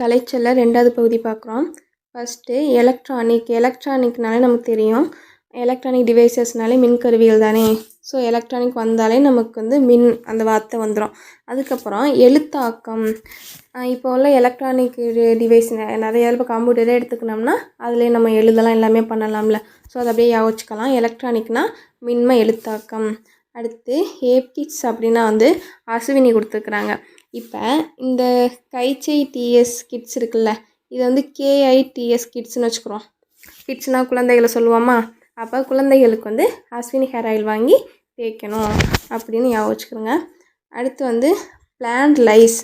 கலைச்சலில் ரெண்டாவது பகுதி பார்க்குறோம். ஃபஸ்ட்டு எலக்ட்ரானிக் எலக்ட்ரானிக்னாலே நமக்கு தெரியும். எலக்ட்ரானிக் டிவைசஸ்னாலே மின்கருவிகள் தானே. ஸோ எலக்ட்ரானிக் வந்தாலே நமக்கு வந்து மின் அந்த வார்த்தை வந்துடும் அதுக்கப்புறம் எழுத்தாக்கம். இப்போ உள்ள எலக்ட்ரானிக் டிவைஸ் நிறைய இப்போ கம்ப்யூட்டரே எடுத்துக்கணும்னா அதிலே நம்ம எழுதலாம் எல்லாமே பண்ணலாம்ல. ஸோ அதை அப்படியே யோசிச்சுக்கலாம். எலக்ட்ரானிக்னால் மின்ம எழுத்தாக்கம். அடுத்து ஏப்கிட்ஸ் அப்படின்னா வந்து அசுவினி கொடுத்துருக்குறாங்க. இப்போ இந்த கைச்சை டிஎஸ் கிட்ஸ் இருக்குல்ல இது வந்து கேஐடிஎஸ் கிட்ஸ்னு வச்சுக்கிறோம். கிட்ஸ்னால் குழந்தைகளை சொல்லுவோமா? அப்போ குழந்தைகளுக்கு வந்து அஸ்வினி ஹேர் ஆயில் வாங்கி தேய்க்கணும் அப்படின்னு ஞாபகம் வச்சுக்கிறோங்க அடுத்து வந்து பிளான்ட் லைஸ்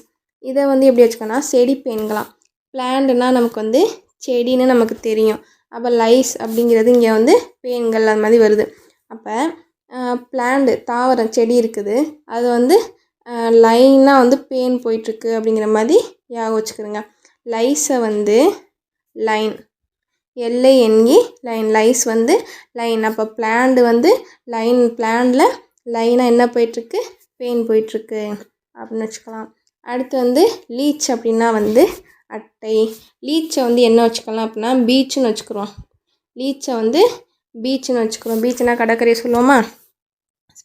இதை வந்து எப்படி வச்சுக்கோன்னா செடி பெண்களாம் பிளான்ட்னா நமக்கு வந்து செடின்னு நமக்கு தெரியும். அப்போ லைஸ் அப்படிங்கிறது இங்கே வந்து பேன்கள் அது மாதிரி வருது. அப்போ பிளான்டு தாவரம் செடி இருக்குது. அது வந்து லைனாக வந்து பேன் போயிட்டுருக்கு அப்படிங்கிற மாதிரி ஞாபகம் வச்சுக்கிறோங்க. லைஸை வந்து line L I N E line lies வந்து லைன். அப்போ பிளான்டு வந்து லைன் பிளான்டில் லைனாக என்ன போயிட்டுருக்கு? பெயின் போயிட்டுருக்கு அப்படின்னு வச்சுக்கலாம். அடுத்து வந்து லீச் அப்படின்னா வந்து அட்டை. லீச்சை வந்து என்ன வச்சுக்கலாம் அப்படின்னா பீச்சுன்னு வச்சுக்கிறோம். லீச்சை வந்து பீச்சுன்னு வச்சுக்கிறோம். பீச்சுனா கடற்கரையை சொல்லுவோமா?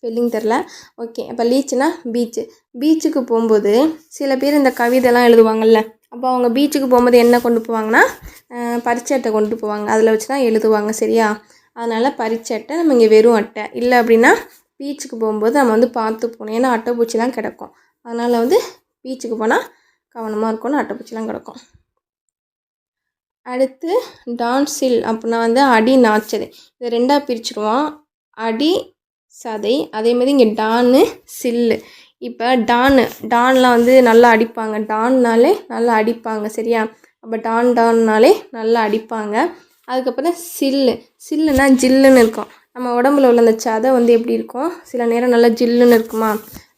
ஸ்பெல்லிங் தெரில ஓகே அப்போ லீச்சுனா பீச்சு பீச்சுக்கு போகும்போது சில பேர் இந்த கவிதைலாம் எழுதுவாங்கள்ல அப்போ அவங்க பீச்சுக்கு போகும்போது என்ன கொண்டு போவாங்கன்னா பரிச்சட்டை கொண்டு போவாங்க. அதில் வச்சு தான் எழுதுவாங்க சரியா? அதனால் பரிச்சட்டை நம்ம இங்கே வெறும் அட்டை. இல்லை அப்படின்னா பீச்சுக்கு போகும்போது நம்ம வந்து பார்த்து போகணும். ஏன்னா அட்டைப்பூச்சிலாம் கிடக்கும். அதனால் வந்து பீச்சுக்கு போனால் கவனமாக இருக்கணும் அட்டைப்பூச்சிலாம் கிடக்கும். அடுத்து டான்ஸில் அப்படின்னா வந்து அடி நாச்சது இதை ரெண்டாக பிரிச்சுருவோம். அடி சதை அதே மாதிரி இங்கே டான்னு சில்லு. இப்போ டானு டான்லாம் வந்து நல்லா அடிப்பாங்க. டான்னாலே நல்லா அடிப்பாங்க சரியா? அப்போ டான் டான்னாலே நல்லா அடிப்பாங்க. அதுக்கப்புறம் சில்லு. சில்லுனா ஜில்லுன்னு இருக்கும். நம்ம உடம்புல உள்ள அந்த சதை வந்து எப்படி இருக்கும்? சில நேரம் நல்லா ஜில்லுன்னு இருக்குமா?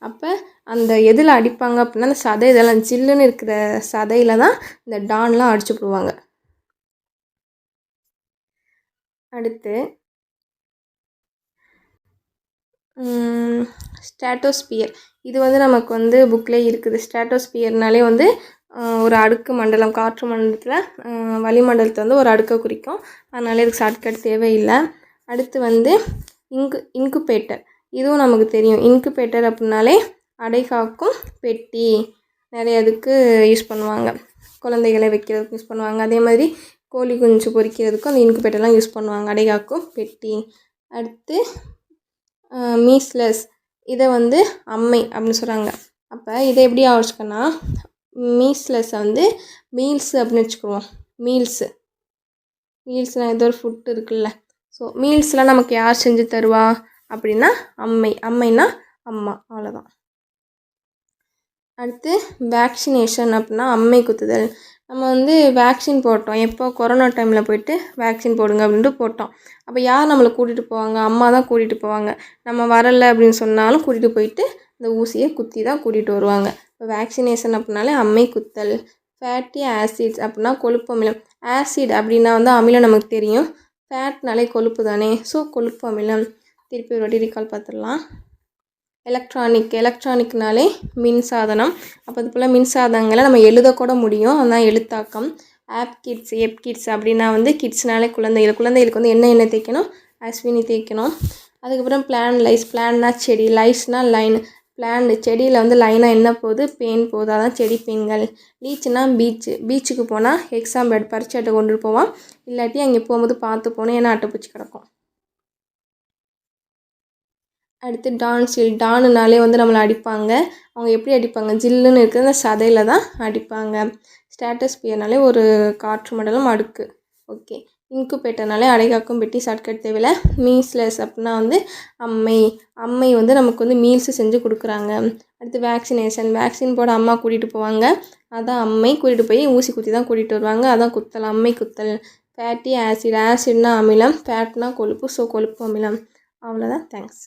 அப்போ அந்த எதில் அடிப்பாங்க அப்படின்னா அந்த சதை இதெல்லாம் ஜில்லுன்னு இருக்கிற சதையில் தான் இந்த டான்லாம் அடிச்சு போடுவாங்க. அடுத்து ஸ்டாட்டோஸ்பியர். இது வந்து நமக்கு வந்து புக்கில் இருக்குது. ஸ்டாட்டோஸ்பியர்னாலே வந்து ஒரு அடுக்கு மண்டலம் காற்று மண்டலத்தில் வளிமண்டலத்தை வந்து ஒரு அடுக்கை குறிக்கும். அதனால் இதுக்கு ஷார்ட்கட் தேவையில்லை. அடுத்து வந்து இங்கு இன்குபேட்டர் இதுவும் நமக்கு தெரியும். இன்குபேட்டர் அப்படின்னாலே அடைகாக்கும் பெட்டி. நிறைய இதுக்கு யூஸ் பண்ணுவாங்க. குழந்தைகளை வைக்கிறதுக்கு யூஸ் பண்ணுவாங்க. அதே மாதிரி கோழி குஞ்சு பொறிக்கிறதுக்கும் அந்த இன்குபேட்டர்லாம் யூஸ் பண்ணுவாங்க. அடைகாக்கும் பெட்டி. அடுத்து மீஸ்லெஸ் இதை வந்து அம்மை அப்படின்னு சொல்கிறாங்க அப்போ இதை எப்படி ஆவச்சுக்கன்னா மீஸ்லெஸ்ஸை வந்து மீல்ஸ் அப்படின்னு வச்சுக்குவோம். மீல்ஸு மீல்ஸ்னால் ஏதோ ஒரு ஃபுட் இருக்குல்ல. ஸோ மீல்ஸ்லாம் நமக்கு யார் செஞ்சு தருவா அப்படின்னா அம்மை. அம்மைனா அம்மா. அவ்வளோதான் அடுத்து வேக்சினேஷன் அப்படின்னா அம்மை குத்துதல். நம்ம வந்து வேக்சின் போட்டோம். எப்போ கொரோனா டைமில் போயிட்டு வேக்சின் போடுங்க அப்படின்ட்டு போட்டோம். அப்போ யார் நம்மளை கூட்டிகிட்டு போவாங்க? அம்மா தான் கூட்டிகிட்டு போவாங்க. நம்ம வரலை அப்படின்னு சொன்னாலும் கூட்டிகிட்டு போயிட்டு அந்த ஊசியை குத்தி தான் கூட்டிகிட்டு வருவாங்க. இப்போ வேக்சினேஷன் அப்படின்னாலே அம்மை குத்தல் ஃபேட்டி ஆசிட்ஸ் அப்படின்னா கொழுப்பு அமிலம். ஆசிட் அப்படின்னா வந்து அமிலம் நமக்கு தெரியும். ஃபேட்னாலே கொழுப்பு தானே. ஸோ கொழுப்பு அமிலம். திருப்பி ஒரு வாட்டி ரீகால் பார்த்துடலாம். எலக்ட்ரானிக் எலக்ட்ரானிக்னாலே மின்சாதனம். அப்போ அது போல் மின்சாதனங்களை நம்ம எழுதக்கூட முடியும். அதுதான் எழுத்தாக்கம். ஆப் கிட்ஸ் எப் கிட்ஸ் அப்படின்னா வந்து கிட்ஸ்னாலே குழந்தைகள் குழந்தைகளுக்கு வந்து என்ன என்ன தேய்க்கணும்? அஸ்வினி தேய்க்கணும். அதுக்கப்புறம் பிளான் லைஸ் பிளான்னா செடி லைஸ்னால் லைன் பிளான் செடியில் வந்து லைனாக என்ன போகுது? பெயின் போகுது. அதான் செடி பெயின்கள் லீச்சுனா பீச்சு பீச்சுக்கு போனால் எக்ஸாம் பேட் பரிச்சை அட்டை கொண்டுட்டு போவான். இல்லாட்டி அங்கே போகும்போது பார்த்து போகணும். ஏன்னா அட்டைப்பூச்சி கிடக்கும். அடுத்து டான் ஸ்டீல் டானுனாலே வந்து நம்மளை அடிப்பாங்க. அவங்க எப்படி அடிப்பாங்க? ஜில்லுன்னு இருக்கிற அந்த சதையில் தான் அடிப்பாங்க. ஸ்டேட்டஸ் பியர்னாலே ஒரு காற்று மண்டலம் அடுக்கு. ஓகே. இன்குபேட்டர்னாலே அடைகாக்கும் பெட்டி ஷார்ட்கட் தேவையில்ல. மீல்ஸ்லெஸ் அப்படின்னா வந்து அம்மை. அம்மை வந்து நமக்கு வந்து மீல்ஸு செஞ்சு கொடுக்குறாங்க. அடுத்து வேக்சினேஷன். வேக்சின் போட அம்மா கூட்டிகிட்டு போவாங்க. அதான் அம்மை கூட்டிகிட்டு போய் ஊசி குத்தி தான் கூட்டிகிட்டு வருவாங்க. அதான் குத்தல் அம்மை குத்தல். ஃபேட்டி ஆசிட் ஆசிட்னா அமிலம் ஃபேட்னா கொழுப்பு ஸோ கொழுப்பு அமிலம். அவ்வளோதான் தேங்க்ஸ்